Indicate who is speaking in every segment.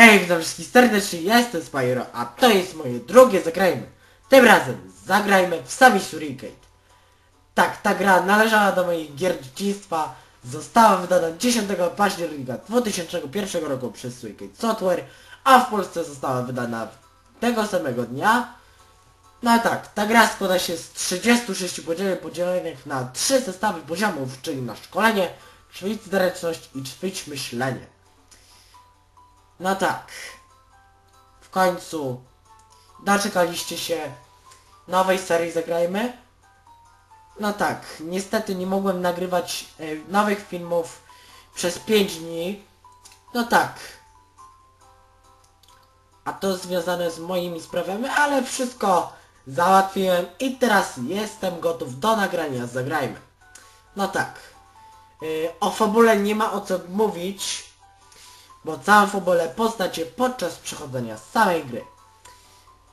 Speaker 1: Hej, witam wszystkich serdecznie, ja jestem Spyro, a to jest moje drugie Zagrajmy. Tym razem zagrajmy w Sami Shurikate. Tak, ta gra należała do moich gier dzieciństwa, została wydana 10 października 2001 roku przez Shurikate Software, a w Polsce została wydana tego samego dnia. No tak, ta gra składa się z 36 podzieli podzielonych na 3 zestawy poziomów, czyli na szkolenie, ćwicz zręczność i ćwicz myślenie. No tak. W końcu doczekaliście się nowej serii Zagrajmy. No tak, niestety nie mogłem nagrywać e, nowych filmów przez 5 dni. No tak. A to związane z moimi sprawami, ale wszystko załatwiłem i teraz jestem gotów do nagrania Zagrajmy. No tak. E, O fabule nie ma o co mówić, bo całą fabulę poznacie podczas przechodzenia samej gry.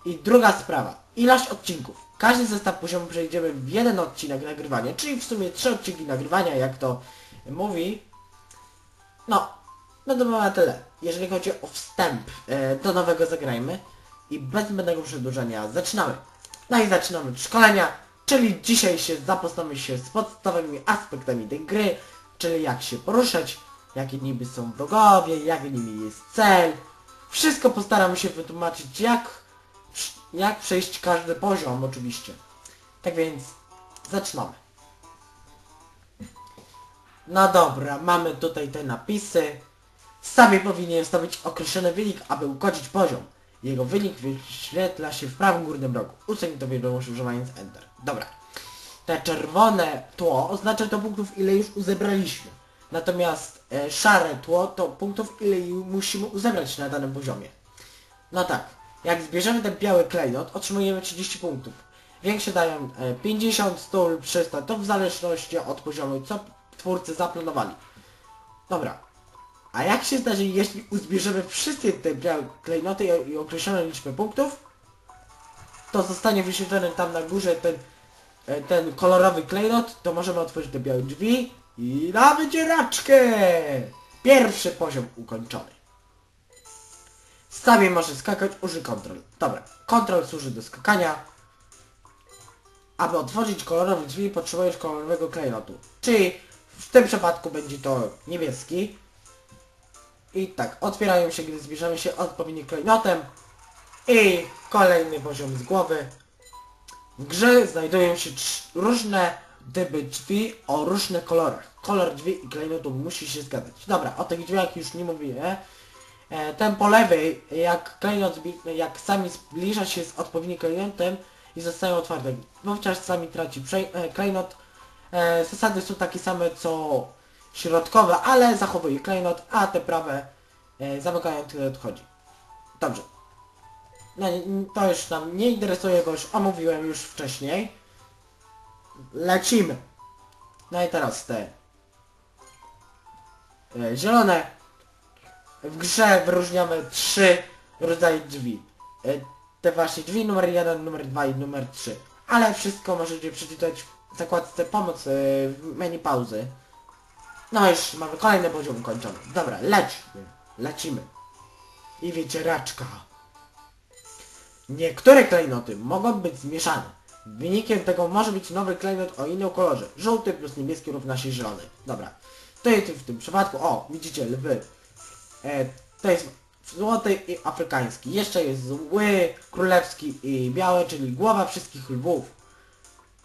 Speaker 1: I druga sprawa, ilość odcinków. Każdy zestaw poziomu przejdziemy w jeden odcinek nagrywania, czyli w sumie trzy odcinki nagrywania, jak to mówi. No, no to mamy tyle. Jeżeli chodzi o wstęp e, do nowego zagrajmy i bez zbędnego przedłużania zaczynamy. No i zaczynamy od szkolenia, czyli dzisiaj się zapoznamy się z podstawowymi aspektami tej gry, czyli jak się poruszać, jakie niby są wrogowie, jaki niby jest cel. Wszystko postaramy się wytłumaczyć, jak, jak przejść każdy poziom oczywiście. Tak więc zaczynamy. No dobra, mamy tutaj te napisy. Sami powinien wstawić określony wynik, aby ukończyć poziom. Jego wynik wyświetla się w prawym górnym rogu. Usuń to wiadomość używając Enter. Dobra. Te czerwone tło oznacza to punktów, ile już uzebraliśmy. Natomiast e, szare tło to punktów, ile musimy uzebrać na danym poziomie. No tak, jak zbierzemy ten biały klejnot, otrzymujemy 30 punktów. Większe dają e, 50, 100 lub 300, to w zależności od poziomu, co twórcy zaplanowali. Dobra. A jak się zdarzy, jeśli uzbierzemy wszystkie te białe klejnoty i, i określoną liczbę punktów, to zostanie wyświetlony tam na górze ten, e, ten kolorowy klejnot, to możemy otworzyć te białe drzwi i na wycieraczkę! Pierwszy poziom ukończony. Sami może skakać, użyj kontrol. Dobra, kontrol służy do skakania. Aby otworzyć kolorowe drzwi potrzebujesz kolorowego klejnotu. Czyli w tym przypadku będzie to niebieski. I tak, otwierają się, gdy zbierzemy się odpowiednim klejnotem. I kolejny poziom z głowy. W grze znajdują się różne typy drzwi o różnych kolorach. Kolor drzwi i klejnotu musi się zgadzać. Dobra, o tych drzwiach już nie mówię. E, ten po lewej, jak klejnot, jak sami zbliża się z odpowiednim klejnotem i zostają otwarte. Wówczas sami traci e, klejnot. E, zasady są takie same co środkowe, ale zachowuje klejnot, a te prawe e, zamykają tyle odchodzi. Dobrze. No, to już nam nie interesuje, bo już omówiłem już wcześniej. Lecimy. No i teraz te e, zielone. W grze wyróżniamy trzy rodzaje drzwi. E, te właśnie drzwi numer 1, numer 2 i numer 3. Ale wszystko możecie przeczytać w zakładce pomoc e, w menu pauzy. No już mamy kolejny poziom ukończony. Dobra, lećmy. Lecimy. I wycieraczka. Niektóre klejnoty mogą być zmieszane. Wynikiem tego może być nowy klejnot o innym kolorze. Żółty plus niebieski równa się zielony. Dobra. To jest w tym przypadku, o, widzicie, lwy. E, to jest złoty i afrykański. Jeszcze jest zły, królewski i biały, czyli głowa wszystkich lwów.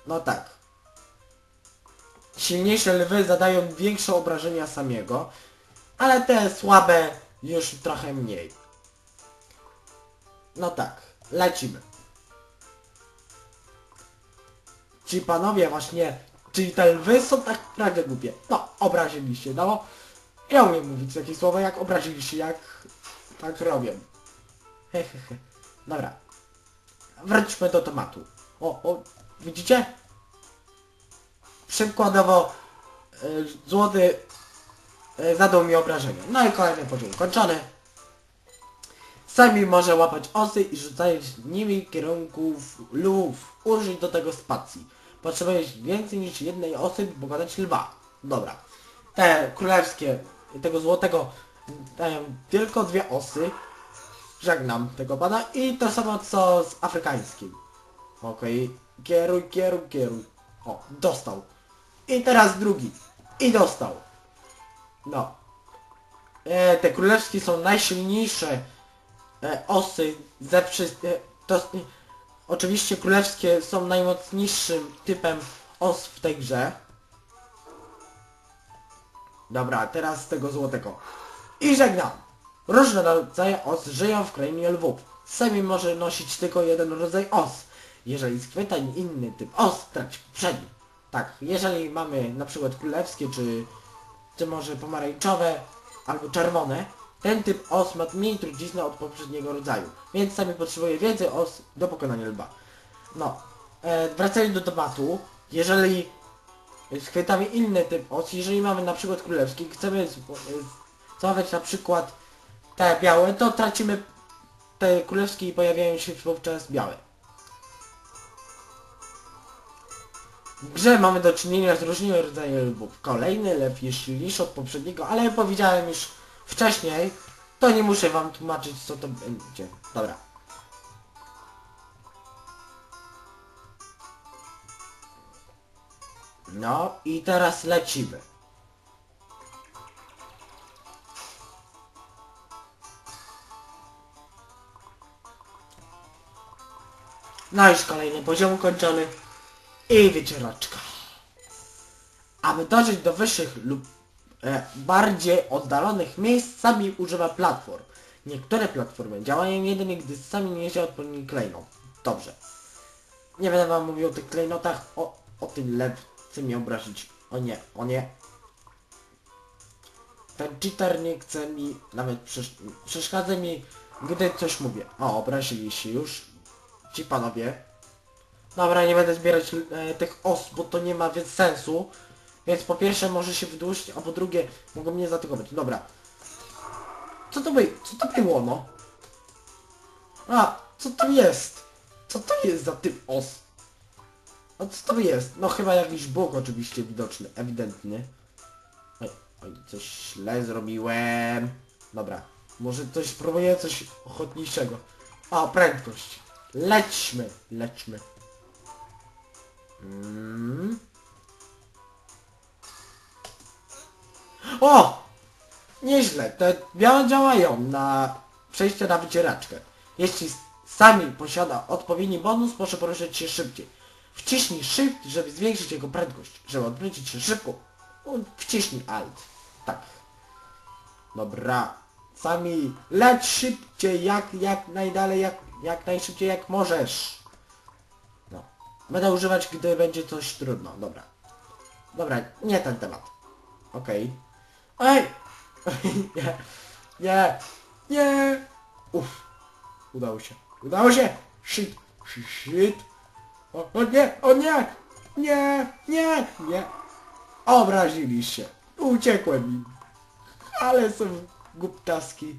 Speaker 1: No tak. Silniejsze lwy zadają większe obrażenia samiego, ale te słabe już trochę mniej. No tak, lecimy. Ci panowie właśnie, czyli te lwy są tak naprawdę głupie. No, obraziliście, no. Ja umiem mówić takie słowa jak obraziliście, jak tak robię. Hehehe. Dobra. Wróćmy do tematu. O, o, widzicie? Przykładowo y, złoty y, zadał mi obrażenia. No i kolejny poziom kończony. Sami może łapać osy i rzucać nimi kierunków lwów. Użyj do tego spacji. Potrzebujesz więcej niż jednej osy, by pokonać lwa. Dobra. Te królewskie, tego złotego dają tylko dwie osy. Żegnam tego pana i to samo co z afrykańskim. Okej, kieruj, kieruj, kieruj. O, dostał. I teraz drugi. I dostał. No. E, te królewskie są najsilniejsze e, osy ze wszystkich. E, oczywiście królewskie są najmocniejszym typem os w tej grze. Dobra, teraz tego złotego. I żegnam. Różne rodzaje os żyją w krainie lwów. Sami może nosić tylko jeden rodzaj os. Jeżeli schwyta inny typ os, traci poprzedni. Tak, jeżeli mamy na przykład królewskie, czy, czy może pomarańczowe, albo czerwone, ten typ os ma mniej trucizny od poprzedniego rodzaju, więc sami potrzebuje więcej os do pokonania lba. No, e, wracając do tematu, jeżeli schwytamy inny typ os, jeżeli mamy na przykład królewski, chcemy złapać na przykład te białe, to tracimy te królewskie i pojawiają się wówczas białe. W grze mamy do czynienia z różnymi rodzajami lwów. Kolejny lew jest silniejszy od poprzedniego, ale powiedziałem już wcześniej, to nie muszę wam tłumaczyć co to będzie. Dobra. No i teraz lecimy. No już kolejny poziom ukończony. I wycieraczka. Aby dotrzeć do wyższych lub e, bardziej oddalonych miejsc, sami używa platform. Niektóre platformy działają jedynie, gdy sami nie się odpowiedni klejnot. Dobrze. Nie będę wam mówił o tych klejnotach, o, o tym lew chce mnie obrazić. O nie, o nie. Ten cheater nie chce mi, nawet przesz przeszkadza mi, gdy coś mówię. O, obrazili się już ci panowie. Dobra, nie będę zbierać e, tych os, bo to nie ma więc sensu. Więc po pierwsze może się wydłużyć, a po drugie mogą mnie zaatakować. Dobra. Co to by, co to było, no? A, co to jest? Co to jest za typ os? A co to jest? No chyba jakiś bóg oczywiście widoczny, ewidentny. Oj, oj, coś źle zrobiłem. Dobra, może coś spróbuję coś ochotniejszego. A, prędkość. Lećmy, lećmy. Mm. O! Nieźle, te białe działają na przejście na wycieraczkę. Jeśli sami posiada odpowiedni bonus, może poruszać się szybciej. Wciśnij Shift, żeby zwiększyć jego prędkość. Żeby odwrócić się szybko, wciśnij Alt. Tak. Dobra. Sami leć szybciej, jak, jak najdalej, jak, jak najszybciej jak możesz. No. Będę używać, gdy będzie coś trudno. Dobra. Dobra, nie ten temat. Okej. Ej! nie. Nie. Nie. Uff. Udało się. Udało się! Shit. Shit. Shit. O, o nie! O nie! Nie! Nie! Nie! Obrazili się. Uciekłem im. Ale są głuptaski.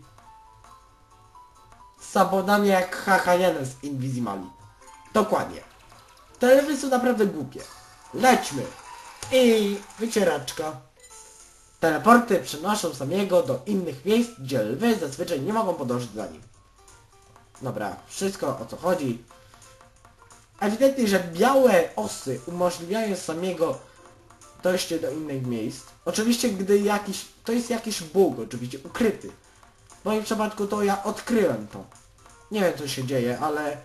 Speaker 1: Sabonami jak Hachajene z Invizimali. Dokładnie. Są naprawdę głupie. Lećmy. I wycieraczka. Teleporty przenoszą samego do innych miejsc, gdzie lwy zazwyczaj nie mogą podążyć za nim. Dobra, wszystko o co chodzi. Ewidentnie, że białe osy umożliwiają samego dojście do innych miejsc. Oczywiście, gdy jakiś... To jest jakiś bóg, oczywiście, ukryty. W moim przypadku to ja odkryłem to. Nie wiem co się dzieje, ale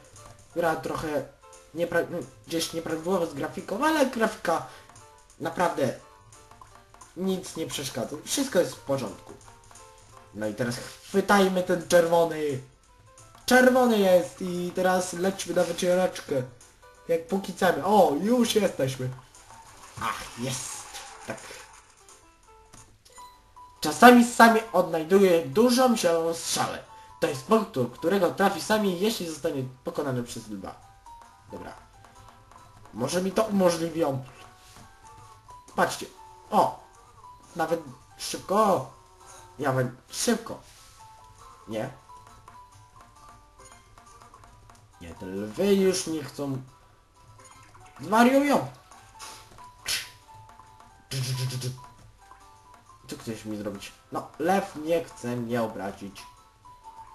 Speaker 1: gra trochę niepra... gdzieś nieprawidłowo z grafiką, ale grafika naprawdę nic nie przeszkadza. Wszystko jest w porządku. No i teraz chwytajmy ten czerwony. Czerwony jest i teraz lećmy na wycieraczkę. Jak pukicamy. O, już jesteśmy. Ach, jest. Tak. Czasami sami odnajduje dużą zieloną strzałę. To jest punkt, którego trafi sami, jeśli zostanie pokonany przez lwa. Dobra. Może mi to umożliwią. Patrzcie. O! Nawet szybko. Nawet szybko. Nie? Nie, te lwy już nie chcą... Zwariują! Co chcesz mi zrobić? No, lew nie chce mnie obrazić.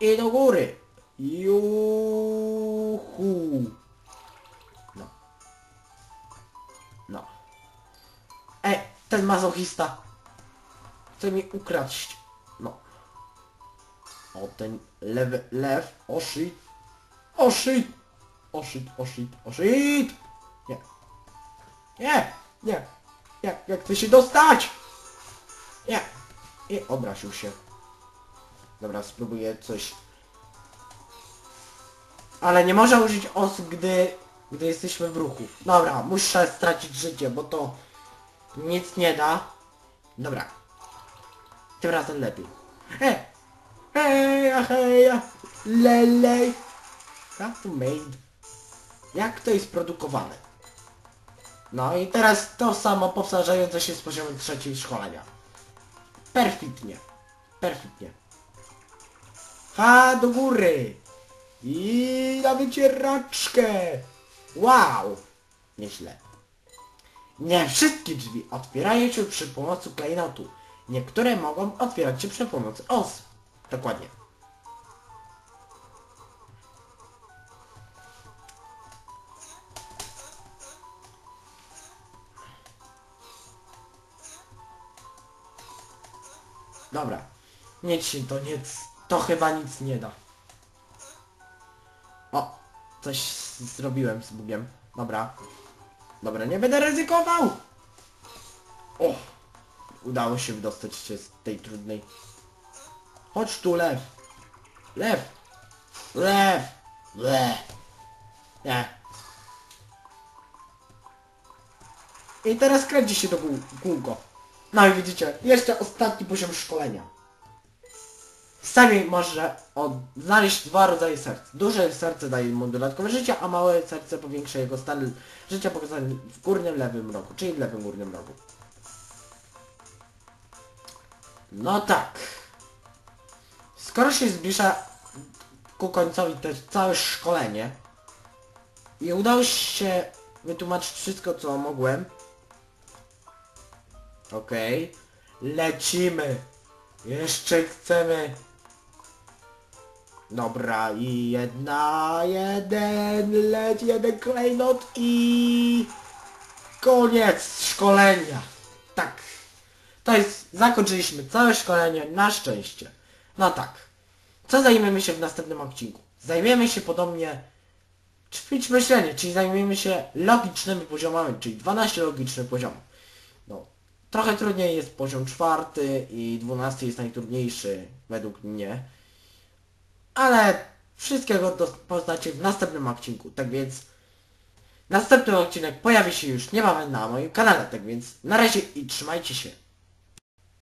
Speaker 1: I do góry! Juhu. No. No. Ej, ten mazochista. Chce mi ukraść. No. O, ten lewy, lew. O shit. O shit. O. Nie. Nie, nie. Nie, jak chcę się dostać? Nie. I obraził się. Dobra, spróbuję coś. Ale nie można użyć os, gdy, gdy jesteśmy w ruchu. Dobra, muszę stracić życie, bo to nic nie da. Dobra. Tym razem lepiej. Hej! Hej, hej, lelej. Custom made. Jak to jest produkowane? No i teraz to samo powtarzające się z poziomu trzeciej szkolenia. Perfidnie. Perfidnie. Ha, do góry. I na wycieraczkę. Wow. Nieźle. Nie wszystkie drzwi otwierają się przy pomocy klejnotu. Niektóre mogą otwierać się przy pomocy os. Dokładnie. Dobra. Nic się to nic. To chyba nic nie da. O! Coś zrobiłem z bugiem. Dobra. Dobra, nie będę ryzykował! Udało się wydostać się z tej trudnej. Chodź tu, lew! Lew! Lew! Lew! Nie. I teraz kręci się to kół, kółko. No i widzicie, jeszcze ostatni poziom szkolenia. Sami może od, znaleźć dwa rodzaje serc. Duże serce daje mu dodatkowe życie, a małe serce powiększa jego stan życia pokazany w górnym lewym rogu, czyli w lewym górnym rogu. No tak. Skoro się zbliża ku końcowi też całe szkolenie i udało się wytłumaczyć wszystko co mogłem, Okej. Lecimy. Jeszcze chcemy. Dobra, i jedna, jeden, leć, jeden klejnot i... Koniec szkolenia. Tak. To jest, zakończyliśmy całe szkolenie, na szczęście. No tak. Co zajmiemy się w następnym odcinku? Zajmiemy się podobnie ćwić myślenie, czyli zajmiemy się logicznymi poziomami, czyli 12 logicznych poziomów. No, trochę trudniej jest poziom czwarty i dwunasty jest najtrudniejszy według mnie. Ale wszystkiego poznacie w następnym odcinku, tak więc następny odcinek pojawi się już niebawem na moim kanale, tak więc na razie i trzymajcie się.